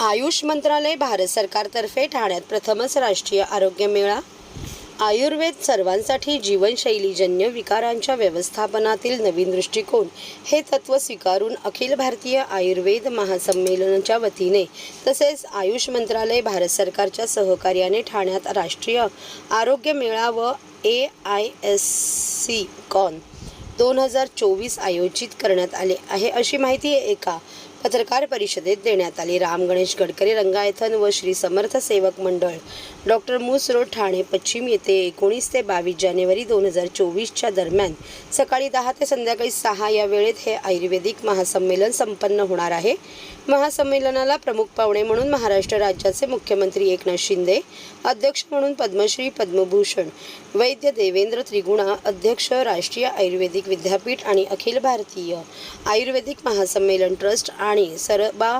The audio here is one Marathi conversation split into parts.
आयुष मंत्रालय भारत सरकारतर्फे ठाण्यात प्रथमच राष्ट्रीय आरोग्य मेळा. आयुर्वेद सर्वांसाठी जीवनशैलीजन्य विकारांच्या व्यवस्थापनातील नवीन दृष्टिकोन हे तत्त्व स्वीकारून अखिल भारतीय आयुर्वेद महासंमेलनाच्या वतीने तसेच आयुष मंत्रालय भारत सरकारच्या सहकार्याने ठाण्यात राष्ट्रीय आरोग्य मेळा व A I S C con दोन हजार चोवीस आयोजित करण्यात आले आहे. अशी माहिती एका पत्रकार परिषदेत देण्यात आली. राम गणेश गडकरी रंगायथन व श्री समर्थ सेवक मंडळ. डॉक्टर मूस रोड ठाणे पश्चिम येथे एकोणीस ते बावीस जानेवारी दोन हजार चोवीसच्या दरम्यान सकाळी दहा ते संध्याकाळी सहा या वेळेत हे आयुर्वेदिक महासंमेलन संपन्न होणार आहे. महासंमेलनाला प्रमुख पाहुणे म्हणून महाराष्ट्र राज्याचे मुख्यमंत्री एकनाथ शिंदे अध्यक्ष म्हणून पद्मश्री पद्मभूषण वैद्य देवेंद्र त्रिगुणा अध्यक्ष राष्ट्रीय आयुर्वेदिक विद्यापीठ आणि अखिल भारतीय आयुर्वेदिक महासंमेलन ट्रस्ट आणि सरबा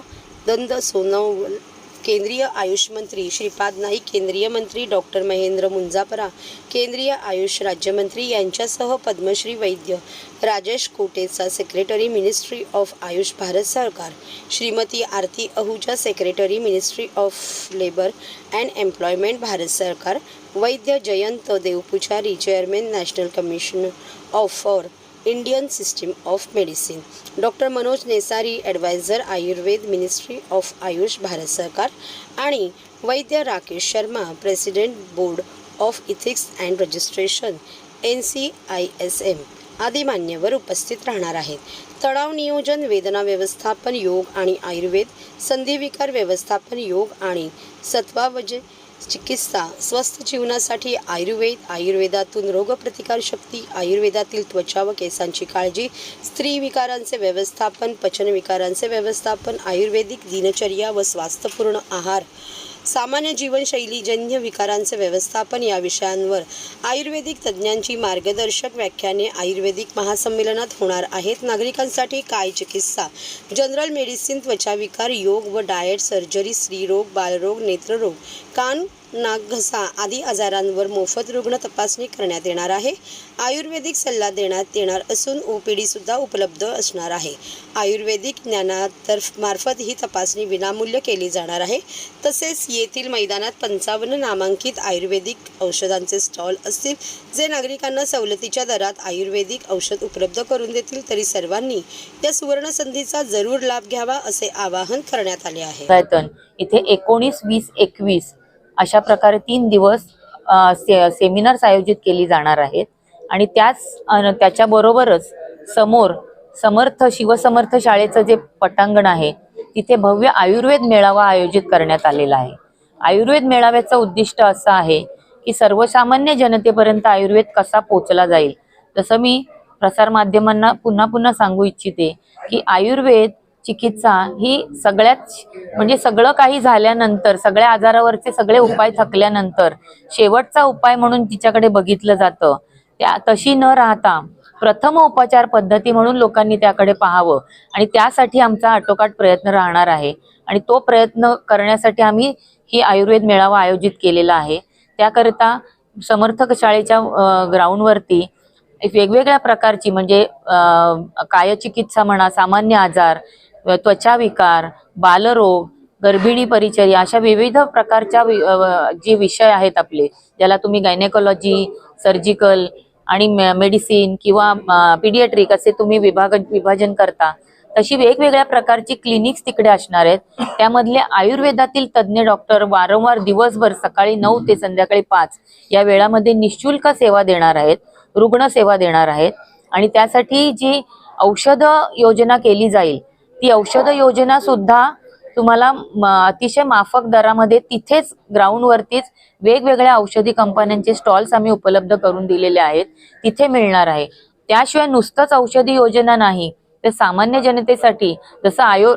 सोनवल केंद्रीय आयुष मंत्री श्रीपाद नाईक केंद्रीय मंत्री डॉक्टर महेंद्र मुंजापरा केंद्रीय आयुष राज्यमंत्री यांच्यासह पद्मश्री वैद्य Rajesh Kotecha secretary ministry of Ayush Bharat सरकार Shrimati Aarti Ahuja secretary ministry of labour and employment Bharat सरकार वैद्य Jayant Deopujari chairman national commission of for Indian system of medicine doctor Manoj Nesari adviser Ayurveda ministry of Ayush Bharat सरकार आणि वैद्य Rakesh Sharma president board of ethics and registration N C I S M आदी मान्यवर उपस्थित राहणार आहेत. तणाव नियोजन वेदना व्यवस्थापन योग आणि आयुर्वेद संधिविकार व्यवस्थापन योग आणि सत्वावजे चिकित्सा स्वस्थ जीवनासाठी आयुर्वेद आयुर्वेदातून रोगप्रतिकारशक्ती आयुर्वेदातील त्वचा व केसांची काळजी स्त्री विकारांचे व्यवस्थापन पचन विकारांचे व्यवस्थापन आयुर्वेदिक दिनचर्या व स्वास्थ्यपूर्ण आहार. सामान्य जीवनशैलीजन्य विकारांचे व्यवस्थापन या विषयांवर आयुर्वेदिक तज्ज्ञांची मार्गदर्शक व्याख्याने आयुर्वेदिक महासंमेलनात होणार आहेत. नागरिकांसाठी काय चिकित्सा? जनरल मेडिसिन त्वचाविकार योग व डाएट सर्जरी स्त्रीरोग बालरोग नेत्ररोग कान नाक घसा आदी आजारांवर मोफत रुग्ण तपासणी करण्यात येणार आहे. आयुर्वेदिक सल्ला देण्यात येणार असून ओ पी डीसुद्धा उपलब्ध असणार आहे. आयुर्वेदिक ज्ञानातर्फ मार्फत ही तपासणी विनामूल्य केली जाणार आहे. तसेच येथील मैदानात पंचावन्न नामांकित आयुर्वेदिक औषधांचे स्टॉल असतील जे नागरिकांना सवलतीच्या दरात आयुर्वेदिक औषध उपलब्ध करून देतील तरी सर्वांनी या सुवर्ण संधीचा जरूर लाभ घ्यावा असे आवाहन करण्यात आले आहे. इथे एकोणीस वीस एकवीस अशा प्रकारे तीन दिवस से सेमिनार्स आयोजित केली जाणार आहेत. आणि त्याच त्याच्याबरोबरच समोर समर्थ शिवसमर्थ शाळेचं जे पटांगण आहे तिथे भव्य आयुर्वेद मेळावा आयोजित करण्यात आलेला आहे. आयुर्वेद मेळाव्याचं उद्दिष्ट असं आहे की सर्वसामान्य जनतेपर्यंत आयुर्वेद कसा पोचला जाईल. जसं मी प्रसारमाध्यमांना पुन्हा पुन्हा सांगू इच्छिते की आयुर्वेद चिकित्सा ही सगळ्यात म्हणजे सगळं काही झाल्यानंतर सगळ्या आजारावरचे सगळे उपाय थकल्यानंतर शेवटचा उपाय म्हणून तिच्याकडे बघितलं जातं. त्या तशी न राहता प्रथम उपचार पद्धती म्हणून लोकांनी त्याकडे पाहावं. आणि त्यासाठी आमचा आटोकाट प्रयत्न राहणार आहे. आणि तो प्रयत्न करण्यासाठी आम्ही ही आयुर्वेद मेळावा आयोजित केलेला आहे. त्याकरिता समर्थक शाळेच्या ग्राउंडवरती वेगवेगळ्या प्रकारची म्हणजे अं, कायचिकित्सा म्हणा सामान्य आजार त्वचा विकार बालरोग गर्भिणी परिचर्या अशा विविध प्रकारच्या जे विषय आहेत आपले ज्याला तुम्ही गायनेकॉलॉजी सर्जिकल आणि मेडिसिन किंवा पिडियाट्रिक असे तुम्ही विभाग विभाजन करता. तशी वेगवेगळ्या प्रकारची क्लिनिक्स तिकडे असणार आहेत. त्यामधले आयुर्वेदातील तज्ज्ञ डॉक्टर वारंवार दिवसभर सकाळी नऊ ते संध्याकाळी पाच या वेळामध्ये निशुल्क सेवा देणार आहेत रुग्ण सेवा देणार आहेत. आणि त्यासाठी जी औषध योजना केली जाईल ती औषध योजना सुद्धा तुम्हाला अतिशय माफक दरामध्ये तिथेच ग्राउंडवरतीच वेगवेगळ्या औषधी कंपन्यांचे स्टॉल्स आम्ही उपलब्ध करून दिलेले आहेत. तिथे मिळणार आहे. त्याशिवाय नुसतंच औषधी योजना नाही तर सामान्य जनतेसाठी जसं आयु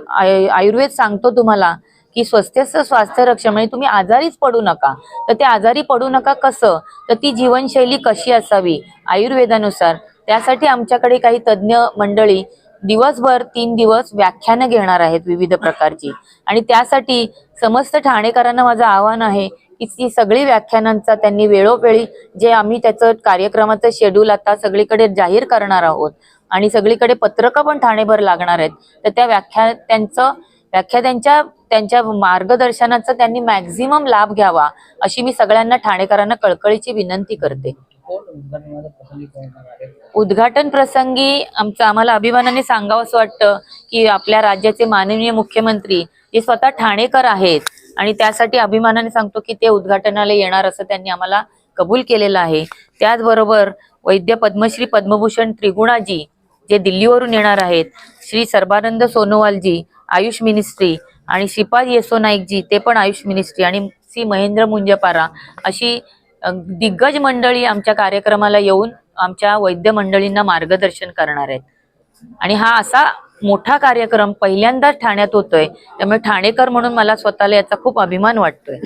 आयुर्वेद सांगतो तुम्हाला की स्वस्त्यस्य स्वास्थ्य रक्षण म्हणजे तुम्ही आजारीच पडू नका. तर ते आजारी पडू नका कसं? तर ती जीवनशैली कशी असावी? आयुर्वेदानुसार. त्यासाठी आमच्याकडे काही तज्ज्ञ मंडळी दिवसभर तीन दिवस व्याख्यानं घेणार आहेत विविध प्रकारची. आणि त्यासाठी समस्त ठाणेकरांना माझं आव्हान आहे की ती सगळी व्याख्यानांचा त्यांनी वेळोवेळी जे आम्ही त्याचं कार्यक्रमाचं शेड्यूल आता सगळीकडे जाहीर करणार आहोत आणि सगळीकडे पत्रकं पण ठाणेभर लागणार आहेत तर त्या व्याख्या त्यांचं व्याख्या त्यांच्या त्यांच्या मार्गदर्शनाचा त्यांनी मॅक्झिमम लाभ घ्यावा अशी मी सगळ्यांना ठाणेकरांना कळकळीची विनंती करते. उद्घाटन प्रसंगी आमचं आम्हाला अभिमानाने सांगावं असं वाटतं की आपल्या राज्याचे माननीय मुख्यमंत्री जे स्वतः ठाणेकर आहेत आणि त्यासाठी अभिमानाने सांगतो की ते उद्घाटनाला येणार असं त्यांनी आम्हाला कबूल केलेलं आहे. त्याचबरोबर वैद्य पद्मश्री पद्मभूषण त्रिगुणाजी जे दिल्लीवरून येणार आहेत श्री सर्बानंद सोनोवालजी आयुष मिनिस्ट्री आणि श्रीपाद येसो नाईकजी ते पण आयुष मिनिस्ट्री आणि श्री महेंद्र मुंजपारा अशी दिग्गज मंडळी आमच्या कार्यक्रमाला येऊन आमच्या वैद्य मंडळींना मार्गदर्शन करणार आहेत. आणि हा असा मोठा कार्यक्रम पहिल्यांदाच ठाण्यात होतोय. त्यामुळे ठाणेकर म्हणून मला स्वतःला याचा खूप अभिमान वाटतोय.